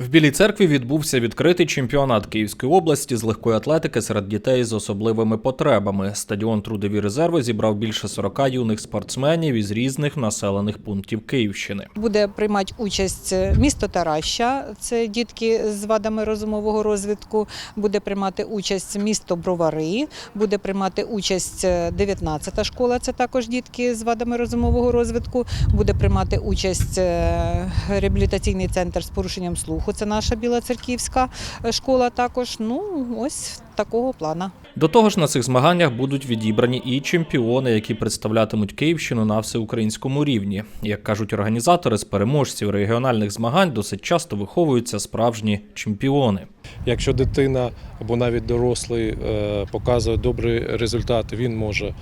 В Білій церкві відбувся відкритий чемпіонат Київської області з легкої атлетики серед дітей з особливими потребами. Стадіон Трудові резерви зібрав більше 40 юних спортсменів із різних населених пунктів Київщини. Буде приймати участь місто Тараща, це дітки з вадами розумового розвитку. Буде приймати участь місто Бровари, буде приймати участь 19-та школа, це також дітки з вадами розумового розвитку. Буде приймати участь е, реабілітаційний центр з порушенням слуху. Це наша Білоцерківська е, школа. Також ну ось такого плана. До того ж, на цих змаганнях будуть відібрані і чемпіони, які представлятимуть Київщину на всеукраїнському рівні. Як кажуть організатори, з переможців регіональних змагань досить часто виховуються справжні чемпіони. Якщо дитина або навіть дорослий е, показує добрий результат, він може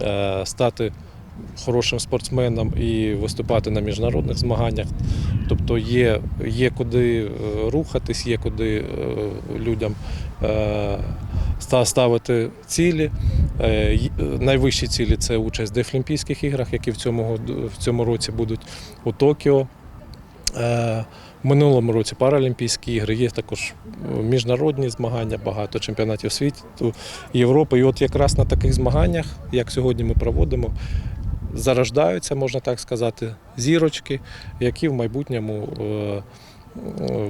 е, стати хорошим спортсменом і виступати на міжнародних змаганнях. Тобто є, є куди е, рухатись, є куди е, людям е, ставити цілі. Найвищі цілі це участь в Дефлімпійських іграх, які в цьому, в цьому році будуть у Токіо. В минулому році Паралімпійські ігри, є також міжнародні змагання, багато чемпіонатів світу, Європи. І от якраз на таких змаганнях, як сьогодні ми проводимо, зарождаються, можна так сказати, зірочки, які в майбутньому е, е,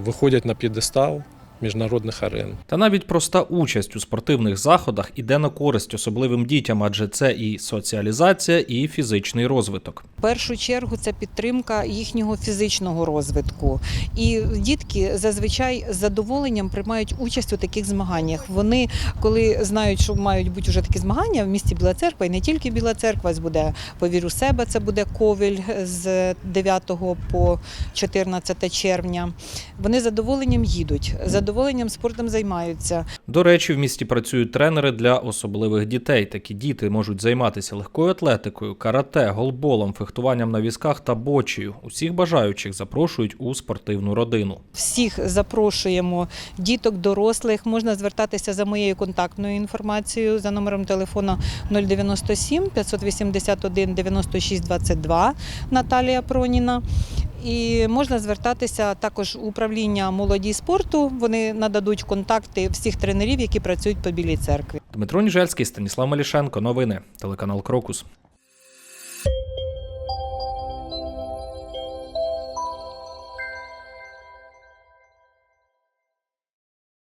виходять на п'єдестал міжнародних арен. Та навіть проста участь у спортивних заходах іде на користь особливим дітям, адже це і соціалізація, і фізичний розвиток. В першу чергу це підтримка їхнього фізичного розвитку. І дітки зазвичай з задоволенням приймають участь у таких змаганнях. Вони, коли знають, що мають бути вже такі змагання в місті Біла Церква, і не тільки Біла Церква, буде повір у себе. Це буде ковіль з 9 по 14 червня. Вони задоволенням їдуть, задоволенням спортом займаються. До речі, в місті працюють тренери для особливих дітей. Такі діти можуть займатися легкою атлетикою, карате, голболом, фехтуванням на візках та бочею. Усіх бажаючих запрошують у спортивну родину. Всіх запрошуємо діток, дорослих. Можна звертатися за моєю контактною інформацією за номером телефону 097 581 96 22 Наталія Проніна. І можна звертатися також у управління молоді спорту. Вони нададуть контакти всіх тренерів, які працюють по білій церкві. Дмитро Ніжельський, Станіслав Малішенко. Новини. Телеканал Крокус.